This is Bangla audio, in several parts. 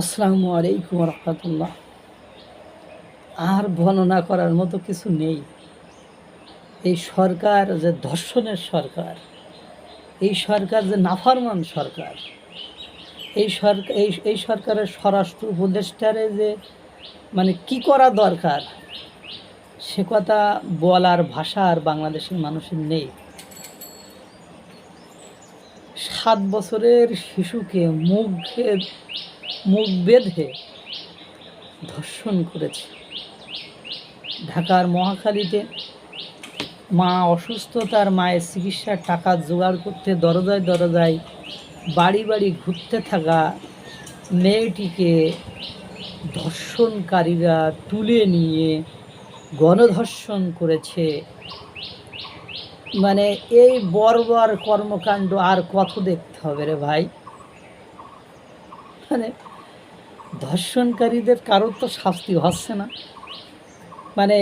আসসালামু আলাইকুম রহমতুল্লাহ। আর বর্ণনা করার মতো কিছু নেই। এই সরকার যে ধর্ষণের সরকার, এই সরকার যে নাফারমান সরকার, এই সরকার, এই এই সরকারের স্বরাষ্ট্র উপদেষ্টারে যে মানে কি করা দরকার, সে কথা বলার ভাষা আর বাংলাদেশের মানুষের নেই। সাত বছরের শিশুকে মুখে মুখ বেঁধে ধর্ষণ করেছে। ঢাকার মহাখালীতে মা অসুস্থ তার মায়ের চিকিৎসার টাকা জোগাড় করতে দরজায় দরজায় বাড়ি বাড়ি ঘুরতে থাকা মেয়েটিকে ধর্ষণকারীরা তুলে নিয়ে গণধর্ষণ করেছে। মানে এই বর্বর কর্মকাণ্ড আর কত দেখতে হবে রে ভাই? মানে ধর্ষণকারীদের কারোর তো শাস্তি হচ্ছে না। মানে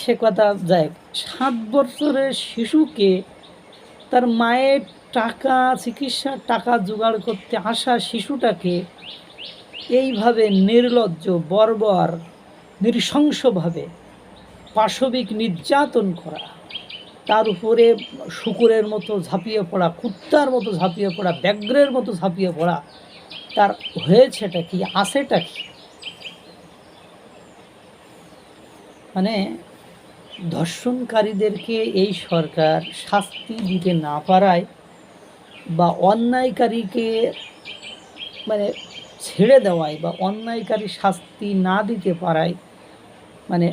সে কথা যায় সাত বছরের শিশুকে তার মায়ের টাকা, চিকিৎসার টাকা জোগাড় করতে আসা শিশুটাকে এইভাবে নির্লজ্জ, বর্বর, নৃশংসভাবে পাশবিক নির্যাতন করা, তার উপরে শুকুরের মতো ঝাঁপিয়ে পড়া, কুত্তার মতো ঝাঁপিয়ে পড়া, ব্যাঘ্রের মতো ঝাঁপিয়ে পড়া তার হয়েছেটা কি আছেটা কি? মানে ধর্ষণকারীদেরকে এই সরকার শাস্তি দিতে না পারায় বা অন্যায়কারীকে মানে ছেড়ে দেওয়ায় বা অন্যায়কারী শাস্তি না দিতে পারায় মানে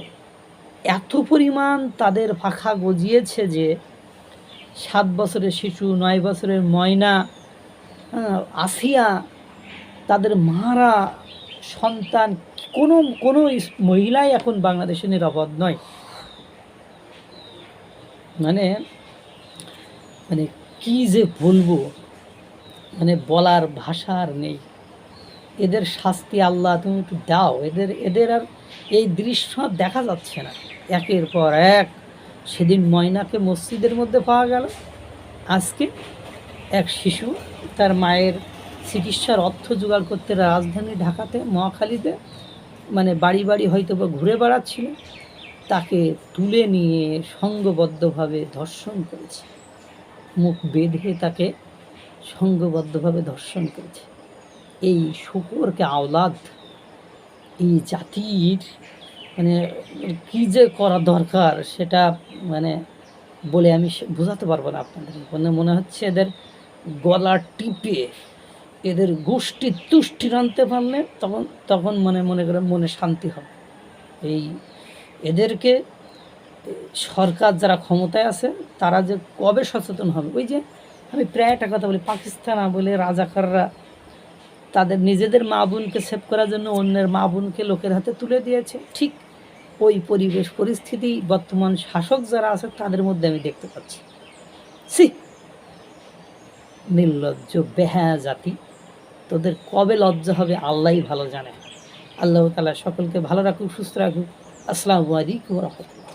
এত পরিমাণ তাদের পাখা গজিয়েছে যে সাত বছরের শিশু, নয় বছরের ময়না আসিয়া তাদের মারা সন্তান কোনো কোনো মহিলাই এখন বাংলাদেশে নিরাপদ নয়। মানে মানে কি যে বলব? মানে বলার ভাষা আর নেই। এদের শাস্তি আল্লাহ তুমি একটু দাও। এদের এদের আর এই দৃশ্য দেখা যাচ্ছে না। একের পর এক সেদিন ময়নাকে মসজিদের মধ্যে পাওয়া গেল। আজকে এক শিশু তার মায়ের চিকিৎসার অর্থ জোগাড় করতে রাজধানী ঢাকাতে, মহাখালীতে মানে বাড়ি বাড়ি হয়তো বা ঘুরে বেড়াচ্ছিল, তাকে তুলে নিয়ে সঙ্গবদ্ধভাবে ধর্ষণ করেছে। মুখ বেঁধে তাকে সঙ্গবদ্ধভাবে ধর্ষণ করেছে। এই শুকুরকে আওলাদ, এই জাতির মানে কী যে করা দরকার সেটা মানে বলে আমি বোঝাতে পারব না আপনাদের মনে হচ্ছে এদের গলা টিপে। এদের গোষ্ঠী তুষ্টি আনতে পারলে তখন তখন মনে মনে করে মনে শান্তি হবে। এই এদেরকে সরকার যারা ক্ষমতায় আছে, তারা যে কবে সচেতন হবে? ওই যে আমি প্রায় একটা কথা বলি, পাকিস্তান বলে রাজাকাররা তাদের নিজেদের মা বোনকে সেভ করার জন্য অন্যের মা বোনকে লোকের হাতে তুলে দিয়েছে। ঠিক ওই পরিবেশ পরিস্থিতি বর্তমান শাসক যারা আছে, তাদের মধ্যে আমি দেখতে পাচ্ছি। সি নির্লজ্জ বেহা জাতি। তোদের কবে লজ্জা হবে আল্লাহই ভালো জানে। আল্লাহ তালা সকলকে ভালো রাখুক, সুস্থ রাখুক। আসসালামু আলাইকুম রহমতুল্লাহ।